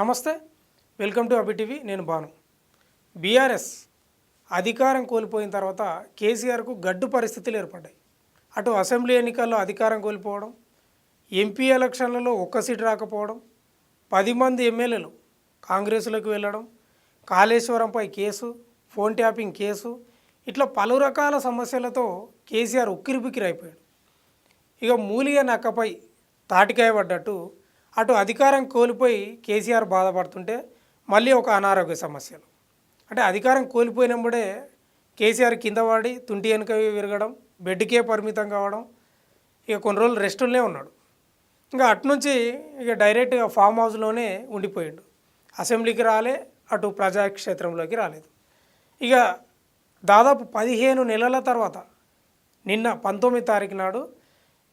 నమస్తే welcome to అబిటీవీ నేను Bhanu. BRS అధికారం కోల్పోయిన తర్వాత కేసీఆర్కు గడ్డు పరిస్థితులు ఏర్పడ్డాయి. అటు అసెంబ్లీ ఎన్నికల్లో అధికారం కోల్పోవడం ఎంపీ ఎలక్షన్లలో ఒక్క సీటు రాకపోవడం పది మంది ఎమ్మెల్యేలు కాంగ్రెస్లోకి వెళ్ళడం కాళేశ్వరంపై కేసు ఫోన్ ట్యాపింగ్ కేసు ఇట్లా పలు రకాల సమస్యలతో కేసీఆర్ ఉక్కిరిబిక్కిరైపోయాడు ఇక మూలిగ నక్కపై తాటికాయ పడ్డట్టు అటు అధికారం కోల్పోయి కేసీఆర్ బాధపడుతుంటే మళ్ళీ ఒక అనారోగ్య సమస్యలు. అంటే అధికారం కోల్పోయినప్పుడే కేసీఆర్ కింద పడి తుంటి వెనుక విరగడం బెడ్కే పరిమితం కావడం ఇక కొన్ని రోజులు రెస్టుల్నే ఉన్నాడు. ఇంకా అటునుంచి ఇక డైరెక్ట్గా ఫామ్ హౌస్లోనే ఉండిపోయాడు. అసెంబ్లీకి రాలే అటు ప్రజాక్షేత్రంలోకి రాలేదు. ఇక దాదాపు పదిహేను నెలల తర్వాత నిన్న పంతొమ్మిది తారీఖు నాడు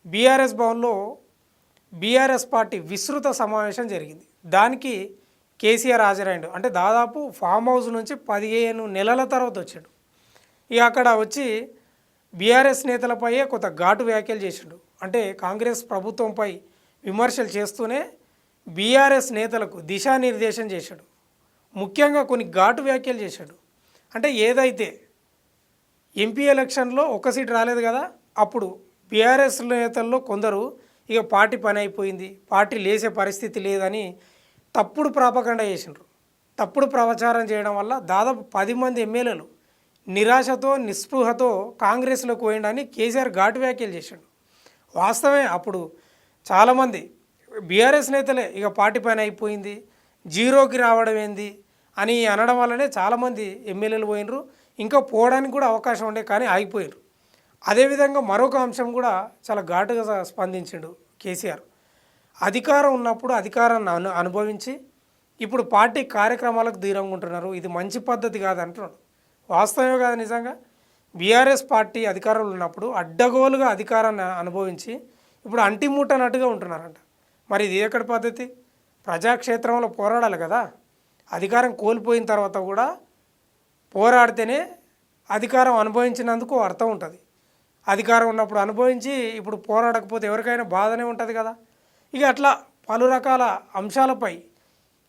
బీఆర్ఎస్ భవన్లో బీఆర్ఎస్ పార్టీ విస్తృత సమావేశం జరిగింది. దానికి కేసీఆర్ హాజరైండు. అంటే దాదాపు ఫామ్ హౌస్ నుంచి పదిహేను నెలల తర్వాత వచ్చాడు. ఇక అక్కడ వచ్చి బీఆర్ఎస్ నేతలపైయే కొంత ఘాటు వ్యాఖ్యలు చేసిండు. అంటే కాంగ్రెస్ ప్రభుత్వంపై విమర్శలు చేస్తూనే బీఆర్ఎస్ నేతలకు దిశానిర్దేశం చేశాడు. ముఖ్యంగా కొన్ని ఘాటు వ్యాఖ్యలు చేశాడు. అంటే ఏదైతే ఎంపీ ఎలక్షన్లో ఒక్క సీట్ రాలేదు కదా అప్పుడు బీఆర్ఎస్ నేతల్లో కొందరు ఇక పార్టీ పని అయిపోయింది. పార్టీ లేసే పరిస్థితి లేదని తప్పుడు ప్రాపకండ చేసిండ్రు. తప్పుడు ప్రచారం చేయడం వల్ల దాదాపు పది మంది ఎమ్మెల్యేలు నిరాశతో నిస్పృహతో కాంగ్రెస్లోకి పోయిండని కేసీఆర్ ఘాటు వ్యాఖ్యలు చేశాడు వాస్తవమే అప్పుడు చాలామంది బీఆర్ఎస్ నేతలే ఇక పార్టీ పని అయిపోయింది జీరోకి రావడం ఏంది అని అనడం వల్లనే చాలామంది ఎమ్మెల్యేలు పోయినరు ఇంకా పోవడానికి కూడా అవకాశం ఉండే కానీ ఆగిపోయారు అదేవిధంగా మరొక అంశం కూడా చాలా ఘాటుగా స్పందించాడు కేసీఆర్. అధికారం ఉన్నప్పుడు అధికారాన్ని అను అనుభవించి ఇప్పుడు పార్టీ కార్యక్రమాలకు దూరంగా ఉంటున్నారు. ఇది మంచి పద్ధతి కాదంటున్నాడు. వాస్తవమే కాదు నిజంగా. బీఆర్ఎస్ పార్టీ అధికారంలో ఉన్నప్పుడు అడ్డగోలుగా అధికారాన్ని అనుభవించి ఇప్పుడు అంటిముట్టనట్టుగా ఉంటున్నారంట. మరి ఇది ఎక్కడి పద్ధతి? ప్రజాక్షేత్రంలో పోరాడాలి కదా. అధికారం కోల్పోయిన తర్వాత కూడా పోరాడితేనే అధికారం అనుభవించినందుకు అర్థం ఉంటుంది. అధికారం ఉన్నప్పుడు అనుభవించి ఇప్పుడు పోరాడకపోతే ఎవరికైనా బాధనే ఉంటుంది కదా. ఇక అట్లా పలు రకాల అంశాలపై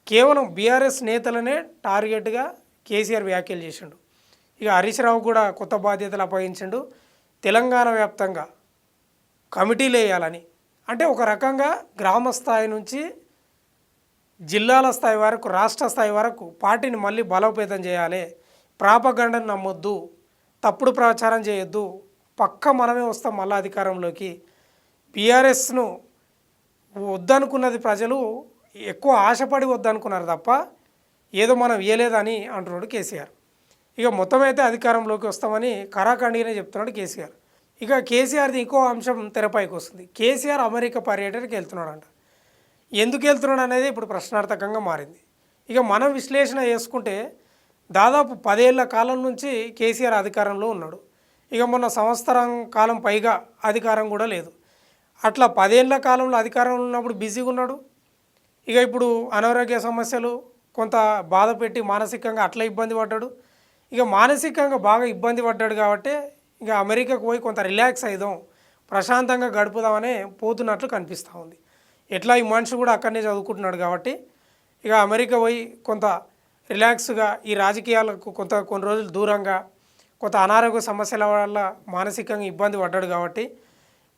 కేవలం బీఆర్ఎస్ నేతలనే టార్గెట్గా కేసీఆర్ వ్యాఖ్యలు చేసిండు. ఇక హరీష్ రావు కూడా కొత్త బాధ్యతలు అప్పగించిండు. తెలంగాణ వ్యాప్తంగా కమిటీలు వేయాలని. అంటే ఒక రకంగా గ్రామ స్థాయి నుంచి జిల్లాల స్థాయి వరకు రాష్ట్ర స్థాయి వరకు పార్టీని మళ్ళీ బలోపేతం చేయాలి. ప్రాపగండను నమ్మొద్దు. తప్పుడు ప్రచారం చేయొద్దు. పక్క మనమే వస్తాం మళ్ళీ అధికారంలోకి. బీఆర్ఎస్ను వద్దనుకున్నది ప్రజలు ఎక్కువ ఆశపడి వద్దనుకున్నారు తప్ప ఏదో మనం ఇయ్యలేదని అంటున్నాడు కేసీఆర్. ఇక మొత్తం అయితే అధికారంలోకి వస్తామని కరాఖండిగానే చెప్తున్నాడు కేసీఆర్. ఇక కేసీఆర్ది ఇంకో అంశం తెరపైకి వస్తుంది. కేసీఆర్ అమెరికా పర్యటనకి వెళ్తున్నాడంట. ఎందుకు వెళ్తున్నాడు అనేది ఇప్పుడు ప్రశ్నార్థకంగా మారింది. ఇక మనం విశ్లేషణ చేసుకుంటే దాదాపు పదేళ్ళ కాలం నుంచి కేసీఆర్ అధికారంలో ఉన్నాడు. ఇక మొన్న సంవత్సరం కాలం పైగా అధికారం కూడా లేదు. అట్లా పదేళ్ళ కాలంలో అధికారంలో ఉన్నప్పుడు బిజీగా ఉన్నాడు. ఇక ఇప్పుడు అనారోగ్య సమస్యలు కొంత బాధ పెట్టి మానసికంగా అట్లా ఇబ్బంది పడ్డాడు. ఇక మానసికంగా బాగా ఇబ్బంది పడ్డాడు కాబట్టి ఇక అమెరికాకు పోయి కొంత రిలాక్స్ అయిదాం ప్రశాంతంగా గడుపుదామనే పోతున్నట్లు కనిపిస్తూ ఉంది. ఎట్లా ఈ మనిషి కూడా అక్కడనే చదువుకుంటున్నాడు కాబట్టి ఇక అమెరికా పోయి కొంత రిలాక్స్గా ఈ రాజకీయాలకు కొంత కొన్ని రోజులు దూరంగా కొంత అనారోగ్య సమస్యల వల్ల మానసికంగా ఇబ్బంది పడ్డాడు కాబట్టి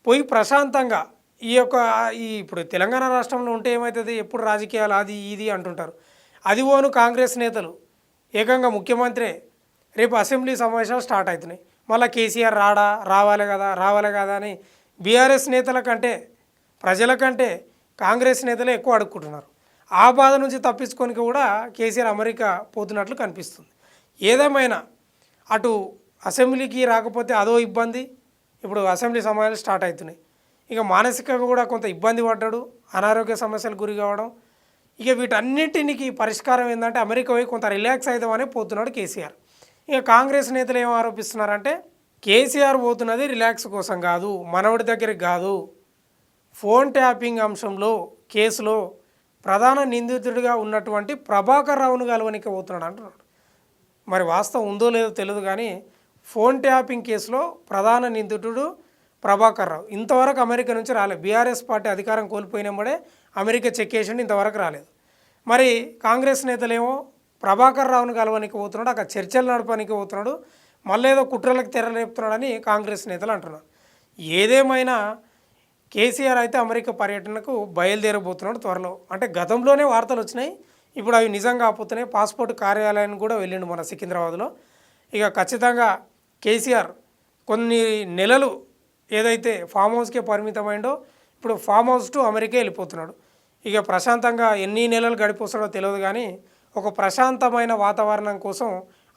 పోయి ప్రశాంతంగా ఈ యొక్క ఈ ఇప్పుడు తెలంగాణ రాష్ట్రంలో ఉంటే ఏమవుతుంది ఎప్పుడు రాజకీయాలు అది ఇది అంటుంటారు. అది ఓను కాంగ్రెస్ నేతలు. ఏకంగా ముఖ్యమంత్రి. రేపు అసెంబ్లీ సమావేశాలు స్టార్ట్ అవుతున్నాయి. మళ్ళీ కేసీఆర్ రాడా? రావాలి కదా? రావాలి కదా అని బీఆర్ఎస్ నేతల కంటే ప్రజల కంటే కాంగ్రెస్ నేతలే ఎక్కువ అడుక్కుంటున్నారు. ఆ బాధ నుంచి తప్పించుకొని కూడా కేసీఆర్ అమెరికా పోతున్నట్లు కనిపిస్తుంది. ఏదేమైనా అటు అసెంబ్లీకి రాకపోతే అదో ఇబ్బంది. ఇప్పుడు అసెంబ్లీ సమయాలు స్టార్ట్ అవుతున్నాయి. ఇక మానసికంగా కూడా కొంత ఇబ్బంది పడ్డాడు. అనారోగ్య సమస్యలు గురి కావడం. ఇక వీటన్నిటికి పరిష్కారం ఏంటంటే అమెరికా పోయి కొంత రిలాక్స్ అవుదామని పోతున్నాడు కేసీఆర్. ఇక కాంగ్రెస్ నేతలు ఏం ఆరోపిస్తున్నారంటే కేసీఆర్ పోతున్నది రిలాక్స్ కోసం కాదు మనవడి దగ్గరికి కాదు. ఫోన్ ట్యాపింగ్ అంశంలో కేసులో ప్రధాన నిందితుడిగా ఉన్నటువంటి ప్రభాకర్ రావును కలవనికి పోతున్నాడు అంటున్నాడు. మరి వాస్తవం ఉందో లేదో తెలియదు కానీ ఫోన్ ట్యాపింగ్ కేసులో ప్రధాన నిందితుడు ప్రభాకర్ రావు. ఇంతవరకు అమెరికా నుంచి రాలేదు బీఆర్ఎస్ పార్టీ అధికారం కోల్పోయినప్పుడే అమెరికా చెక్ ఇంతవరకు రాలేదు. మరి కాంగ్రెస్ నేతలేమో ప్రభాకర్ రావును కలవనికి పోతున్నాడు అక్కడ చర్చలు నడపడానికి పోతున్నాడు మళ్ళీ ఏదో కుట్రలకు తెరలేపుతున్నాడని కాంగ్రెస్ నేతలు అంటున్నారు. ఏదేమైనా కేసీఆర్ అయితే అమెరికా పర్యటనకు బయలుదేరబోతున్నాడు త్వరలో. అంటే గతంలోనే వార్తలు వచ్చినాయి ఇప్పుడు అవి నిజం కాకపోతేనే పాస్పోర్ట్ కార్యాలయానికి కూడా వెళ్ళిండు మన సికింద్రాబాద్లో. ఇక ఖచ్చితంగా కేసీఆర్ కొన్ని నెలలు ఏదైతే ఫామ్ హౌస్కే పరిమితమైందో ఇప్పుడు ఫామ్ హౌస్ టు అమెరికా వెళ్ళిపోతున్నాడు. ఇక ప్రశాంతంగా ఎన్ని నెలలు గడిపోస్తాడో తెలియదు కానీ ఒక ప్రశాంతమైన వాతావరణం కోసం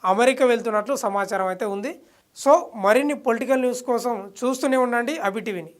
అమెరికా వెళ్తున్నట్లు సమాచారం అయితే ఉంది. సో మరిన్ని పొలిటికల్ న్యూస్ కోసం చూస్తూనే ఉండండి అబిటివిని